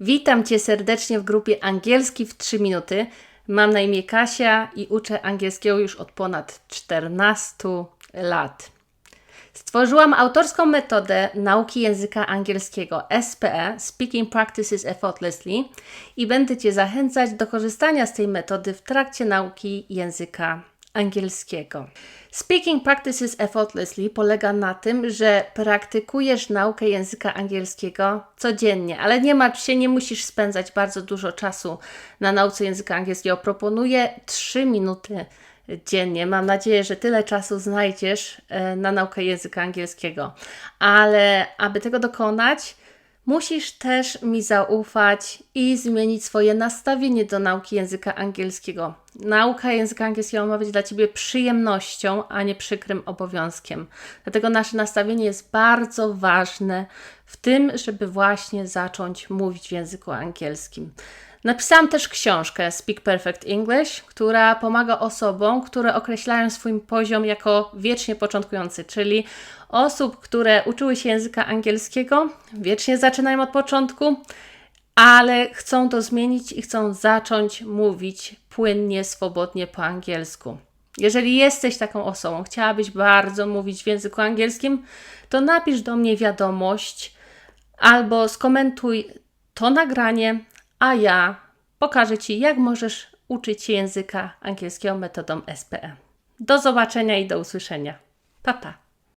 Witam Cię serdecznie w grupie Angielski w 3 minuty. Mam na imię Kasia i uczę angielskiego już od ponad 14 lat. Stworzyłam autorską metodę nauki języka angielskiego SPE Speaking Practices Effortlessly i będę Cię zachęcać do korzystania z tej metody w trakcie nauki języka angielskiego. Speaking Practices Effortlessly polega na tym, że praktykujesz naukę języka angielskiego codziennie, ale nie martw się, nie musisz spędzać bardzo dużo czasu na nauce języka angielskiego. Proponuję 3 minuty dziennie. Mam nadzieję, że tyle czasu znajdziesz e, na naukę języka angielskiego. Ale aby tego dokonać, musisz też mi zaufać i zmienić swoje nastawienie do nauki języka angielskiego. Nauka języka angielskiego ma być dla Ciebie przyjemnością, a nie przykrym obowiązkiem. Dlatego nasze nastawienie jest bardzo ważne w tym, żeby właśnie zacząć mówić w języku angielskim. Napisałam też książkę Speak Perfect English, która pomaga osobom, które określają swój poziom jako wiecznie początkujący, czyli osób, które uczyły się języka angielskiego, wiecznie zaczynają od początku, ale chcą to zmienić i chcą zacząć mówić płynnie, swobodnie po angielsku. Jeżeli jesteś taką osobą, chciałabyś bardzo mówić w języku angielskim, to napisz do mnie wiadomość albo skomentuj to nagranie, a ja pokażę Ci, jak możesz uczyć się języka angielskiego metodą SPE. Do zobaczenia i do usłyszenia. Pa, pa.